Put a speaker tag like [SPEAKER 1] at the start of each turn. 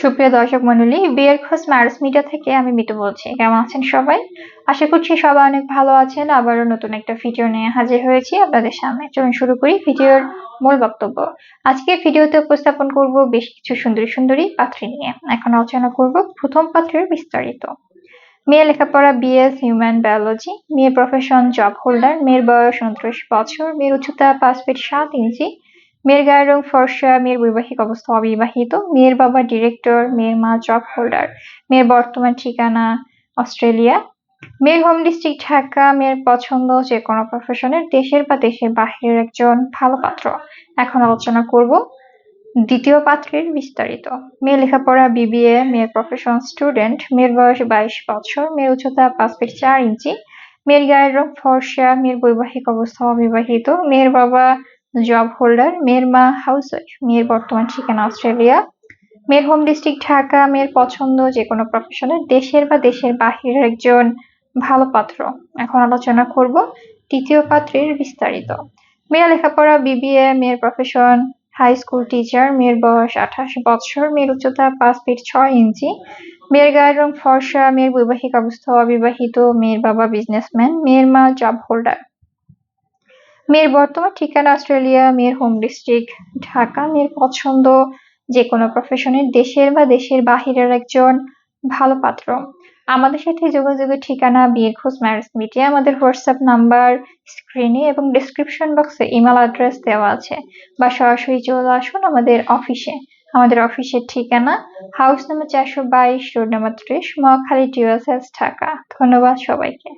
[SPEAKER 1] সুপ্রিয় দর্শক মন্ডলী বিয়ের খোঁজ মিডিয়া থেকে আমি মিতু বলছি। কেমন আছেন সবাই? আশা করছি সবাই অনেক ভালো আছেন। আবারও নতুন একটা ভিডিও নিয়ে হাজির হয়েছি। আপনাদের সামনে চলুন শুরু করি ভিডিওর মূল বক্তব্য। আজকে ভিডিওতে উপস্থাপন করব বেশ কিছু সুন্দরী সুন্দরী পাত্রী নিয়ে। এখন আলোচনা করব প্রথম পাত্রের বিস্তারিত। মেয়ে লেখাপড়া বিএস হিউম্যান বায়োলজি মেয়ে প্রফেশন জব হোল্ডার মেয়ের বয়স উনত্রিশ বছর, মেয়ের উচ্চতা পাঁচ ফিট সাত ইঞ্চি মেয়ের গায়ের রং ফর্সা, মেয়ের বৈবাহিক অবস্থা অবিবাহিত, মেয়ের বাবা ডিরেক্টর মেয়ের মা জব হোল্ডার মেয়ের বর্তমান ঠিকানা অস্ট্রেলিয়া, মেয়ের হোম ডিস্ট্রিক্ট ঢাকা, মেয়ের পছন্দ যে কোনো প্রফেশনের দেশের বা দেশের বাহিরের একজন ভালো পাত্র। এখন আলোচনা করব দ্বিতীয় পাত্রের বিস্তারিত। মেয়ে লেখাপড়া বিবিএ মেয়ের প্রফেশন স্টুডেন্ট মেয়ের বয়স বাইশ বছর, মেয়ের উচ্চতা পাঁচ ফিট চার ইঞ্চি, মেয়ের গায়ের রং ফর্সা, মেয়ের বৈবাহিক অবস্থা অবিবাহিত, মেয়ের বাবা জব হোল্ডার মেয়ের মা হাউস ওয়াইফ মেয়ের বর্তমান ঠিকানা অস্ট্রেলিয়া মেয়ের হোম ডিস্ট্রিক্ট ঢাকা মেয়ের পছন্দ যে কোনো প্রফেশনের দেশের বা দেশের বাহিরের একজন ভালো পাত্র। এখন আলোচনা করব তৃতীয় পাত্রের বিস্তারিত। মেয়ের লেখাপড়া বিবিএ মেয়ের প্রফেশন হাই স্কুল টিচার মেয়ের বয়স আঠাশ বছর মেয়ের উচ্চতা পাঁচ ফিট ছয় ইঞ্চি। মেয়ের গায়ের রং ফর্সা মেয়ের বৈবাহিক অবস্থা অবিবাহিত মেয়ের বাবা বিজনেসম্যান মেয়ের মা জব হোল্ডার মেয়ের বর্তমান ঠিকানা অস্ট্রেলিয়া, মেয়ের হোম ডিস্ট্রিক্ট ঢাকা, মেয়ের পছন্দ যে কোনো প্রফেশনের দেশের বা দেশের বাহিরের একজন ভালো পাত্র। আমাদের সাথে যোগাযোগের ঠিকানা বিয়ের খোঁজ ম্যারেজ মিডিয়া আমাদের হোয়াটসঅ্যাপ নাম্বার স্ক্রিনে এবং ডিসক্রিপশন বক্সে ইমেল অ্যাড্রেস দেওয়া আছে বা সরাসরি চলে আসুন আমাদের অফিসে আমাদের অফিসের ঠিকানা হাউস নাম্বার চারশো বাইশ রোড নাম্বার ত্রিশ, মহাখালী টিউএসএস ঢাকা। ধন্যবাদ সবাইকে।